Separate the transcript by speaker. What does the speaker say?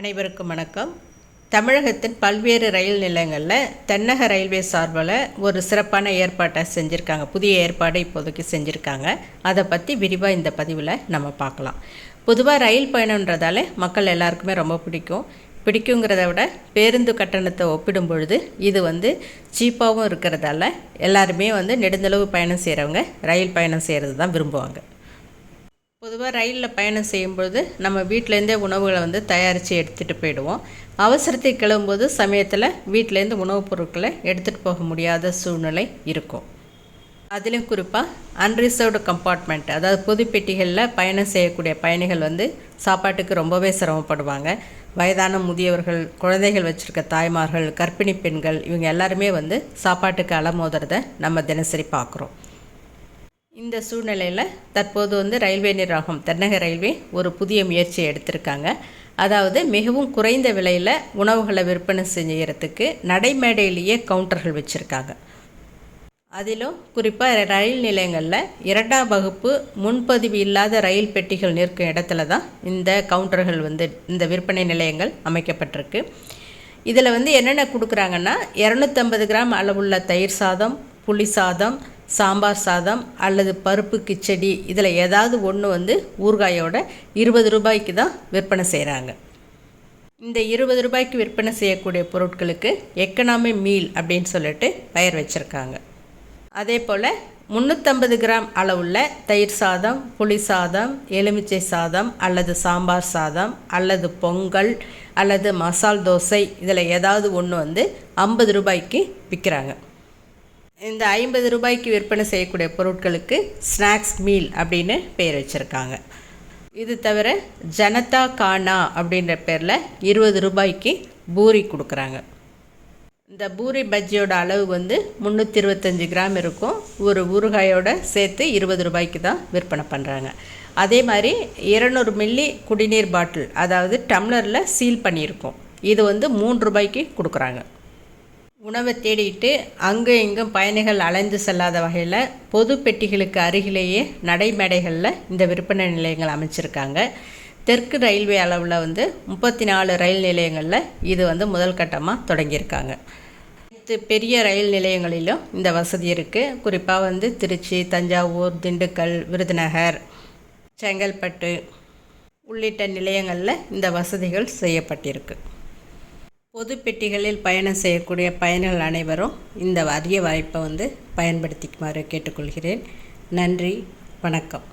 Speaker 1: அனைவருக்கும் வணக்கம். தமிழகத்தின் பல்வேறு ரயில் நிலையங்களில் தென்னக ரயில்வே சார்பில் ஒரு சிறப்பான ஏற்பாட்டை செஞ்சுருக்காங்க. புதிய ஏற்பாடு இப்போதைக்கு செஞ்சுருக்காங்க. அதை பற்றி விரிவாக இந்த பதிவில் நம்ம பார்க்கலாம். பொதுவாக ரயில் பயணன்றதால மக்கள் எல்லாருக்குமே ரொம்ப பிடிக்கும். பிடிக்குங்கிறத விட பேருந்து கட்டணத்தை ஒப்பிடும் பொழுது இது வந்து சீப்பாகவும் இருக்கிறதால எல்லாருமே வந்து நெடுந்தளவு பயணம் செய்கிறவங்க ரயில் பயணம் செய்கிறது தான் விரும்புவாங்க. பொதுவாக ரயிலில் பயணம் செய்யும்பொழுது நம்ம வீட்டிலேருந்தே உணவுகளை வந்து தயாரித்து எடுத்துகிட்டு போயிடுவோம். அவசரத்தை கிளம்பும்போது சமயத்தில் வீட்டிலேருந்து உணவுப் பொருட்களை எடுத்துகிட்டு போக முடியாத சூழ்நிலை இருக்கும். அதிலும் குறிப்பாக அன்ரிசர்வ்டு கம்பார்ட்மெண்ட் அதாவது பொது பெட்டிகளில் பயணம் செய்யக்கூடிய பயணிகள் வந்து சாப்பாட்டுக்கு ரொம்பவே சிரமப்படுவாங்க. வயதான முதியவர்கள் குழந்தைகள் வச்சுருக்க தாய்மார்கள் கர்ப்பிணி பெண்கள் இவங்க எல்லாருமே வந்து சாப்பாட்டுக்கு அலமோதுறதை நம்ம தினசரி பார்க்குறோம் இந்த சூழ்நிலையில் தற்போது வந்து ரயில்வே நிர்வாகம் தென்னக ரயில்வே ஒரு புதிய முயற்சியை எடுத்திருக்காங்க. அதாவது மிகவும் குறைந்த விலையில் உணவுகளை விற்பனை செய்யறதுக்கு நடைமேடையிலேயே கவுண்டர்கள் வச்சுருக்காங்க. அதிலும் குறிப்பாக ரயில் நிலையங்களில் இரண்டாம் வகுப்பு முன்பதிவு இல்லாத ரயில் பெட்டிகள் நிற்கும் இடத்துல தான் இந்த கவுண்டர்கள் வந்து இந்த விற்பனை நிலையங்கள் அமைக்கப்பட்டிருக்கு. இதில் வந்து என்னென்ன கொடுக்குறாங்கன்னா இரநூத்தம்பது கிராம் அளவுள்ள தயிர் சாதம் புளி சாதம் சாம்பார் சாதம் அல்லது பருப்பு கிச்சடி இதில் ஏதாவது ஒன்று வந்து ஊறுகாயோட இருபது ரூபாய்க்கு தான் விற்பனை செய்கிறாங்க இந்த இருபது ரூபாய்க்கு விற்பனை செய்யக்கூடிய பொருட்களுக்கு எக்கனாமி மீல் அப்படின்னு சொல்லிட்டு பெயர் வச்சுருக்காங்க. அதே போல் முந்நூற்றம்பது கிராம் அளவுள்ள தயிர் சாதம் புளி சாதம் எலுமிச்சை சாதம் அல்லது சாம்பார் சாதம் அல்லது பொங்கல் அல்லது மசால் தோசை இதில் ஏதாவது ஒன்று வந்து ஐம்பது ரூபாய்க்கு விற்கிறாங்க. இந்த ஐம்பது ரூபாய்க்கு விற்பனை செய்யக்கூடிய பொருட்களுக்கு ஸ்நாக்ஸ் மீல் அப்படின்னு பெயர் வச்சுருக்காங்க. இது தவிர ஜனதா கானா அப்படின்ற பேரில் இருபது ரூபாய்க்கு பூரி கொடுக்குறாங்க. இந்த பூரி பஜ்ஜியோட அளவு வந்து முந்நூற்றி இருபத்தஞ்சி கிராம் இருக்கும். ஒரு ஊறுகாயோட சேர்த்து இருபது ரூபாய்க்கு தான் விற்பனை பண்ணுறாங்க அதே மாதிரி இருநூறு மில்லி குடிநீர் பாட்டில் அதாவது டம்ளரில் சீல் பண்ணியிருக்கோம். இது வந்து மூன்று ரூபாய்க்கு கொடுக்குறாங்க. உணவை தேடிட்டு அங்கே இங்கும் பயணிகள் அலைந்து செல்லாத வகையில் பொது பெட்டிகளுக்கு அருகிலேயே நடைமேடைகளில் இந்த விற்பனை நிலையங்கள் அமைச்சிருக்காங்க. தெற்கு ரயில்வே அளவில் வந்து முப்பத்தி நாலு ரயில் நிலையங்களில் இது வந்து முதல் கட்டமாக தொடங்கியிருக்காங்க. அனைத்து பெரிய ரயில் நிலையங்களிலும் இந்த வசதி இருக்குது குறிப்பாக வந்து திருச்சி தஞ்சாவூர் திண்டுக்கல் விருதுநகர் செங்கல்பட்டு உள்ளிட்ட நிலையங்களில் இந்த வசதிகள் செய்யப்பட்டிருக்கு. பொது பெட்டிகளில் பயணம் செய்யக்கூடிய பயணிகள் அனைவரும் இந்த அரிய வாய்ப்பை வந்து பயன்படுத்திக்குமாறு கேட்டுக்கொள்கிறேன். நன்றி வணக்கம்.